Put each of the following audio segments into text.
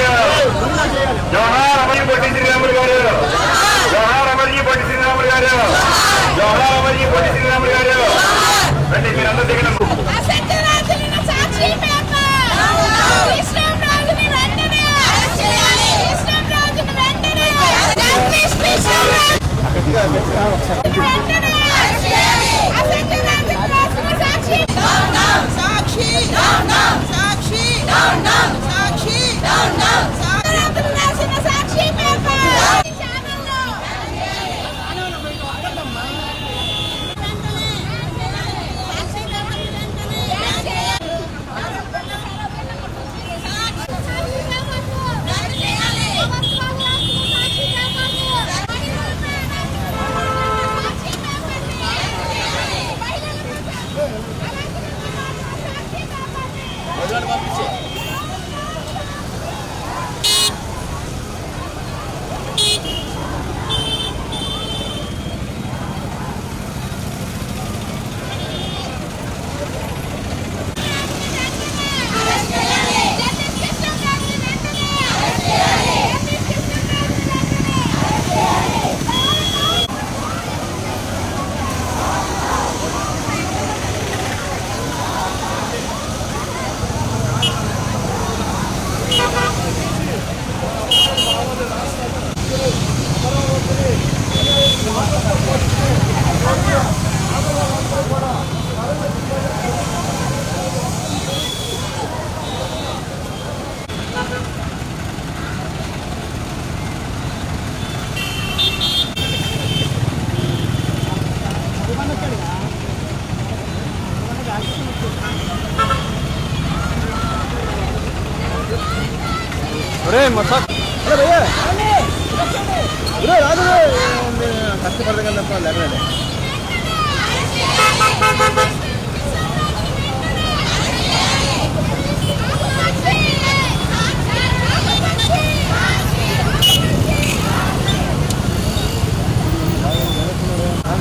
గారు. జవహర్ అమర్జీ పొట్టి శ్రీరాములు గారు. జవహర్ అమర్జీ పొట్టి శ్రీరాములు గారు. జవహర్ అమర్జీ పొట్టి శ్రీరాములు గారు. రండి మీరందరూ దిగిన అసత్యరాజులను આગળ છે మా సార్ అదే భయ్యా రాదు కష్టపడదు కదా లేకపోతే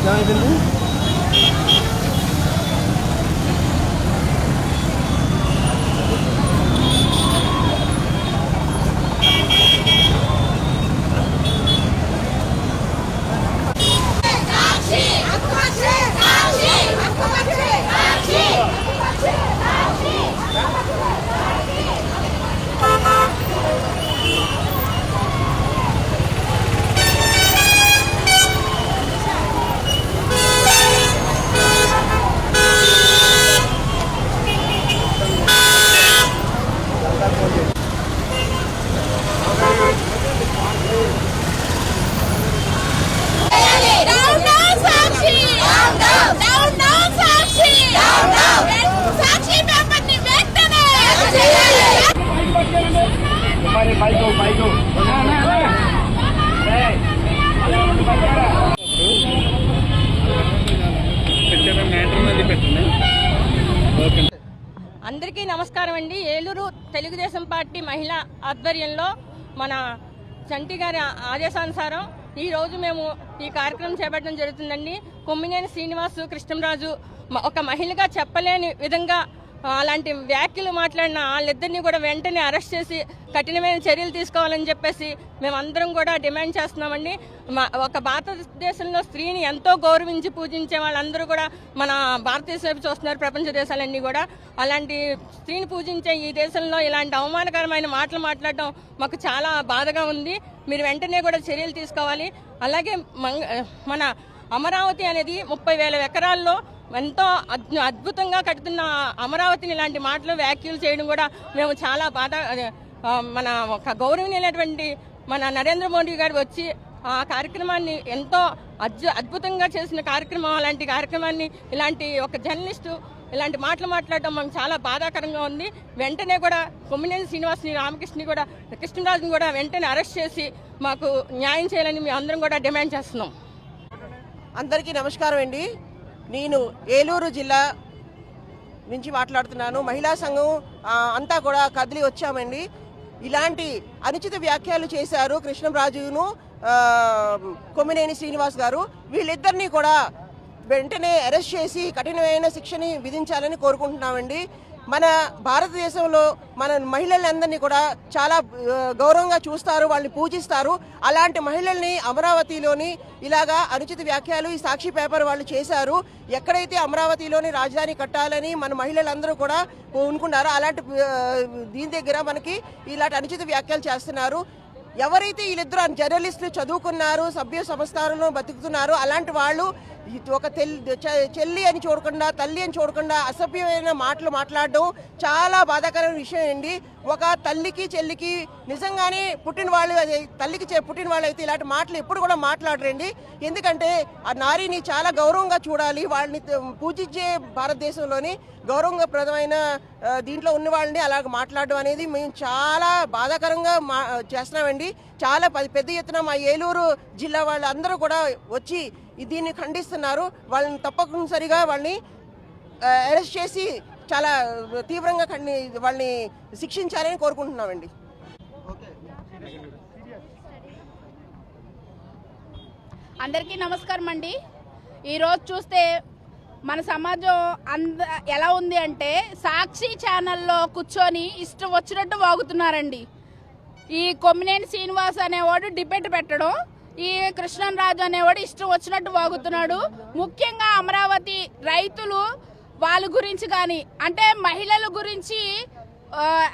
Jangan dulu. పైకు పైకు. అందరికీ నమస్కారం అండి. ఏలూరు తెలుగుదేశం పార్టీ మహిళా ఆధ్వర్యంలో మన చంటి గారి ఆదేశానుసారం ఈ రోజు మేము ఈ కార్యక్రమం చేపట్టడం జరుగుతుందండి. కొమ్మినేని శ్రీనివాసు కృష్ణంరాజు ఒక మహిళగా చెప్పలేని విధంగా అలాంటి వ్యాఖ్యలు మాట్లాడిన వాళ్ళిద్దరిని కూడా వెంటనే అరెస్ట్ చేసి కఠినమైన చర్యలు తీసుకోవాలని చెప్పేసి మేమందరం కూడా డిమాండ్ చేస్తున్నామండి. మా- ఒక భారతదేశంలో స్త్రీని ఎంతో గౌరవించి పూజించే వాళ్ళందరూ కూడా మన భారతదేశం వైపు చూస్తున్నారు ప్రపంచ దేశాలన్నీ కూడా. అలాంటి స్త్రీని పూజించే ఈ దేశంలో ఇలాంటి అవమానకరమైన మాటలు మాట్లాడడం మాకు చాలా బాధగా ఉంది. మీరు వెంటనే కూడా చర్యలు తీసుకోవాలి. అలాగే మంగ మన అమరావతి అనేది ముప్పై వేల ఎకరాల్లో ఎంతో అద్భుతంగా కడుతున్న అమరావతిని ఇలాంటి మాటలు వ్యాఖ్యలు చేయడం కూడా మేము చాలా బాధ మన ఒక గౌరవనీయమైనటువంటి మన నరేంద్ర మోడీ గారు వచ్చి ఆ కార్యక్రమాన్ని ఎంతో అద్భు అద్భుతంగా చేసిన కార్యక్రమం అలాంటి కార్యక్రమాన్ని ఇలాంటి ఒక జర్నలిస్టు ఇలాంటి మాటలు మాట్లాడడం మాకు చాలా బాధాకరంగా ఉంది. వెంటనే కూడా కొమ్మినేని శ్రీనివాస్ని రామకృష్ణని కూడా కృష్ణరాజుని కూడా వెంటనే అరెస్ట్ చేసి మాకు న్యాయం చేయాలని మేము అందరం కూడా డిమాండ్ చేస్తున్నాం. అందరికీ నమస్కారం అండి నేను ఏలూరు జిల్లా నుంచి మాట్లాడుతున్నాను. మహిళా సంఘం అంతా కూడా కదిలి వచ్చామండి. ఇలాంటి అనుచిత వ్యాఖ్యలు చేశారు కృష్ణరాజును కొమ్మినేని శ్రీనివాస్ గారు. వీళ్ళిద్దరినీ కూడా వెంటనే అరెస్ట్ చేసి కఠినమైన శిక్షని విధించాలని కోరుకుంటున్నామండి. మన భారతదేశంలో మన మహిళలందరినీ కూడా చాలా గౌరవంగా చూస్తారు వాళ్ళని పూజిస్తారు. అలాంటి మహిళల్ని అమరావతిలోని ఇలాగా అనుచిత వ్యాఖ్యలు ఈ సాక్షి పేపర్ వాళ్ళు చేశారు. ఎక్కడైతే అమరావతిలోని రాజధాని కట్టాలని మన మహిళలందరూ కూడా అనుకున్నారో అలాంటి దీని దగ్గర మనకి ఇలాంటి అనుచిత వ్యాఖ్యలు చేస్తున్నారు. ఎవరైతే వీళ్ళిద్దరు జర్నలిస్టులు చదువుకున్నారు సభ్య సంస్థలను బతుకుతున్నారు అలాంటి వాళ్ళు ఒక చెల్లి అని చూడకుండా తల్లి అని చూడకుండా అసభ్యమైన మాటలు మాట్లాడడం చాలా బాధాకరమైన విషయం అండి. ఒక తల్లికి చెల్లికి నిజంగానే పుట్టిన వాళ్ళు తల్లికి పుట్టిన వాళ్ళు అయితే ఇలాంటి మాటలు ఎప్పుడు కూడా మాట్లాడరండి. ఎందుకంటే ఆ నారిని చాలా గౌరవంగా చూడాలి. వాళ్ళని పూజించే భారతదేశంలోని గౌరవంగా ప్రదమైన దీంట్లో ఉన్న వాళ్ళని అలాగ మాట్లాడడం అనేది మేము చాలా బాధాకరంగా మా చేస్తున్నామండి. చాలా పెద్ద ఎత్తున మా ఏలూరు జిల్లా వాళ్ళందరూ కూడా వచ్చి దీన్ని ఖండిస్తున్నారు. వాళ్ళని తప్పనిసరిగా వాళ్ళని అరెస్ట్ చేసి చాలా తీవ్రంగా ఖండి వాళ్ళని శిక్షించాలని కోరుకుంటున్నామండి. అందరికీ నమస్కారం అండి. ఈరోజు చూస్తే మన సమాజం అంద ఎలా ఉంది అంటే సాక్షి ఛానల్లో కూర్చొని ఇష్టం వచ్చినట్టు వాగుతున్నారండి. ఈ కొమ్మినేని శ్రీనివాస్ అనేవాడు డిబేట్ పెట్టడం ఈ కృష్ణరాజు అనేవాడు ఇష్టం వచ్చినట్టు వాగుతున్నాడు. ముఖ్యంగా అమరావతి రైతులు వాళ్ళ గురించి కానీ అంటే మహిళల గురించి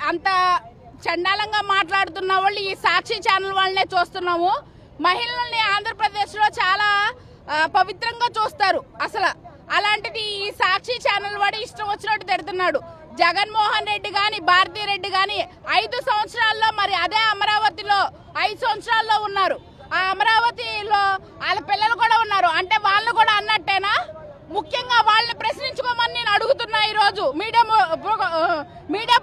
అంత చండాలంగా మాట్లాడుతున్న వాళ్ళు ఈ సాక్షి ఛానల్ వాళ్ళనే చూస్తున్నాము. మహిళల్ని ఆంధ్రప్రదేశ్లో చాలా పవిత్రంగా చూస్తారు. అసలు అలాంటిది ఈ సాక్షి ఛానల్ వాడు ఇష్టం వచ్చినట్టు తిడుతున్నాడు. జగన్మోహన్ రెడ్డి కానీ భారతీరెడ్డి రెడ్డి ఐదు సంవత్సరాల్లో మరి అదే అమరావతిలో ఐదు సంవత్సరాల్లో ఉన్నారు. ఆ అమరావతిలో వాళ్ళ పిల్లలు కూడా ఉన్నారు. అంటే వాళ్ళు కూడా అన్నట్టేనా? ముఖ్యంగా వాళ్ళని ప్రశ్నించుకోమని నేను అడుగుతున్నా ఈరోజు మీడియా మీడియా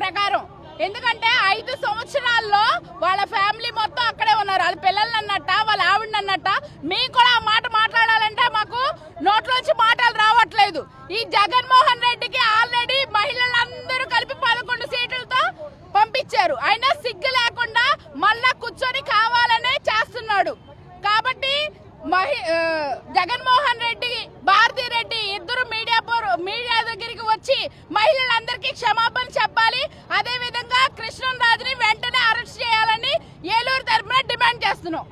ప్రకారం. ఎందుకంటే ఐదు సంవత్సరాల్లో వాళ్ళ ఫ్యామిలీ మొత్తం అక్కడే ఉన్నారు. వాళ్ళ పిల్లలు అన్నట్ట వాళ్ళ ఆవిడ అన్నట్ట మేము కూడా మహి జగన్మోహన్ రెడ్డి భారతీ రెడ్డి ఇద్దరు మీడియా పౌరు- మీడియా దగ్గరికి వచ్చి మహిళలందరికీ క్షమాపణ చెప్పాలి. అదే విధంగా కృష్ణన్ రాజుని వెంటనే అరెస్ట్ చేయాలని ఏలూరు తరఫున డిమాండ్ చేస్తున్నాం.